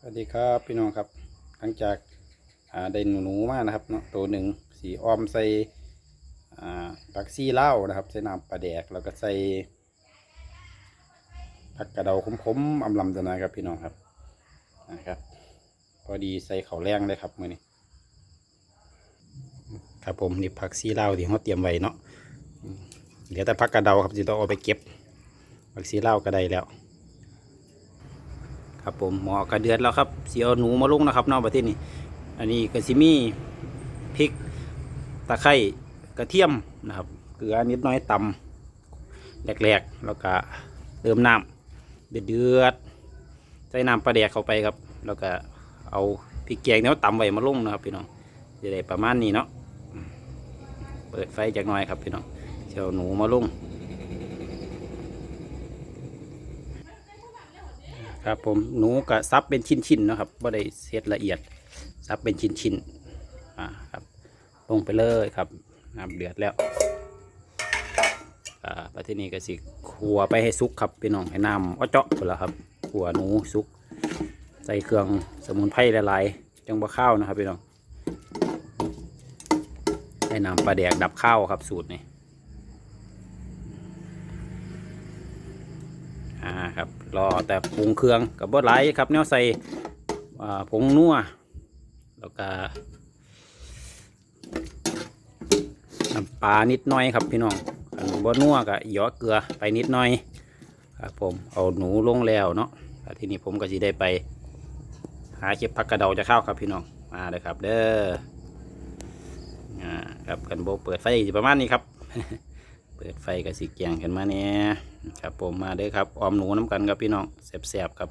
สวัสดีครับพี่น้องครับ หลังจากได้หนูหนูๆมานะครับเนาะตัวหนึ่งสีออมใส่ผักซี่เหล้านะครับใส่น้ำปลาแดกแล้วก็ใส่ผักกระเดาขมๆอำลำจะนะครับพี่น้องครับนะครับพอดีใส่เข้าแรงเลยครับมือนี้ครับผมนี่ผักซี่เหล้าที่เขาเตรียมไว้เนาะอืมเหลือแต่ผักกระเดาครับที่ต้องเอาไปเก็บผักซี่เหล้าก็ได้แล้ว ครับผมหมอกระเดือดแล้วครับเสียวหนูมาลงนะครับนอกประเทศนี้อันนี้กระซิมีพริกตะไคร้กระเทียมนะครับเกลือนิดน้อยตำแหลกๆ แล้วก็เติมน้ำเดือดเดือดๆใส่น้ำปลาแดกเข้าไปครับ แล้วก็เอาพริกแกงเนี้ยตำไว้มาลงนะครับพี่น้องจะได้ประมาณนี้เนาะเปิดไฟจากน่อยครับพี่น้องเสียวหนูมาลง ครับผมหนูก็ซับเป็นชิ้นๆนะครับบ่ได้เสียละเอียดซับเป็นชิ้นๆอ่าครับลงไปเลยครับน้ำเดือดแล้วอ่าประเทศนี้ก็สิขัวไปให้สุกครับพี่น้องให้น้ำอ้อเจาะไปแล้วครับขัวหนูสุก ใส่เครื่องสมุนไพรหลายๆจังบะข้าวนะครับพี่น้องให้น้ำปลาแดกดับข้าวครับสูตรนี้ อ่าครับรอแต่ปรุงเครื่องกับบดไหลายครับแนวใส่ผงนัวแล้วก็น้ำปลานิดหน่อยครับพี่น้องอันบดนัวก็หยอเกลือไปนิดหน่อยครับผมเอาหนูลงแล้วเนาะทีนี้ผมก็จะได้ไป หาเก็บผักกระเดาจะเข้าครับพี่น้องมาเลยครับ เด้ออ่าครับกันโบเปิดไฟประมาณนี้ครับ เปิดไฟกับสีเกียงกันมาเนี่ย ครับผมมาเด้อครับออมหนูน้ำกันครับพี่น้องแสบๆครับ